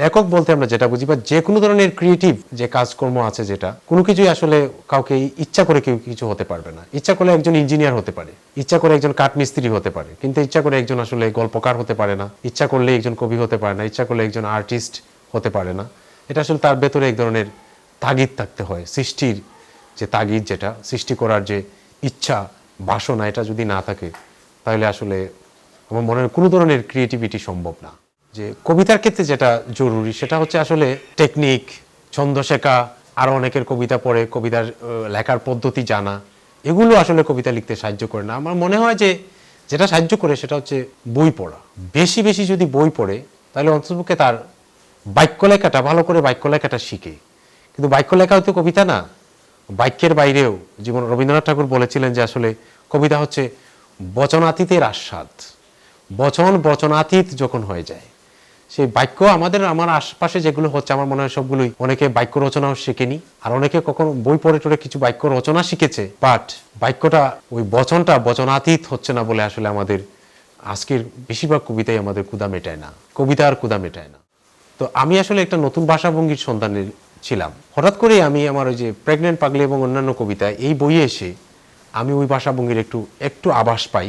লেখক বলতে আমরা যেটা বুঝি বা যে কোনো ধরনের ক্রিয়েটিভ যে কাজকর্ম আছে যেটা, কোনো কিছুই আসলে কাউকে ইচ্ছা করে কেউ কিছু হতে পারবে না। ইচ্ছা করলে একজন ইঞ্জিনিয়ার হতে পারে, ইচ্ছা করে একজন কাঠমিস্ত্রি হতে পারে, কিন্তু ইচ্ছা করে একজন আসলে গল্পকার হতে পারে না, ইচ্ছা করলে একজন কবি হতে পারে না, ইচ্ছা করলে একজন আর্টিস্ট হতে পারে না। এটা আসলে তার ভেতরে এক ধরনের তাগিদ থাকতে হয়, সৃষ্টির যে তাগিদ যেটা, সৃষ্টি করার যে ইচ্ছা, বাসনা, এটা যদি না থাকে, তাহলে আসলে আমার মনে হয় কোনো ধরনের ক্রিয়েটিভিটি সম্ভব না। যে কবিতার ক্ষেত্রে যেটা জরুরি, সেটা হচ্ছে আসলে টেকনিক ছন্দ শেখা আরও অনেকের কবিতা পড়ে, কবিতার লেখার পদ্ধতি জানা, এগুলো আসলে কবিতা লিখতে সাহায্য করে না। আমার মনে হয় যে যেটা সাহায্য করে সেটা হচ্ছে বই পড়া। বেশি বেশি যদি বই পড়ে, তাহলে অন্ততপক্ষে তার বাক্য লেখাটা ভালো করে বাক্য লেখাটা শিখে। কিন্তু বাক্য লেখাও তো কবিতা না। বাক্যের বাইরেও, যেমন রবীন্দ্রনাথ ঠাকুর বলেছিলেন যে আসলে কবিতা হচ্ছে বচনাতীতের আস্বাদ। বচন বচনাতীত যখন হয়ে যায় সেই বাক্য আমাদের, আমার আশপাশে যেগুলো হচ্ছে, আমার মনে হয় সবগুলোই অনেকে বাক্য রচনাও শেখেনি। আর অনেকে কখনো বই পড়ে টড়ে কিছু বাক্য রচনা শিখেছে বাট বাক্যটা, ওই বচনটা বচনাতীত হচ্ছে না বলে আসলে আমাদের আজকের বেশিরভাগ কবিতাই আমাদের কুদা মেটায় না, কবিতা আর কুদা মেটায় না। তো আমি আসলে একটা নতুন ভাষাভঙ্গির সন্ধানে ছিলাম। হঠাৎ করেই আমি আমার ওই যে প্রেগনেন্ট পাগলি এবং অন্যান্য কবিতা এই বইয়ে এসে আমি ওই ভাষাভঙ্গির একটু একটু আভাস পাই।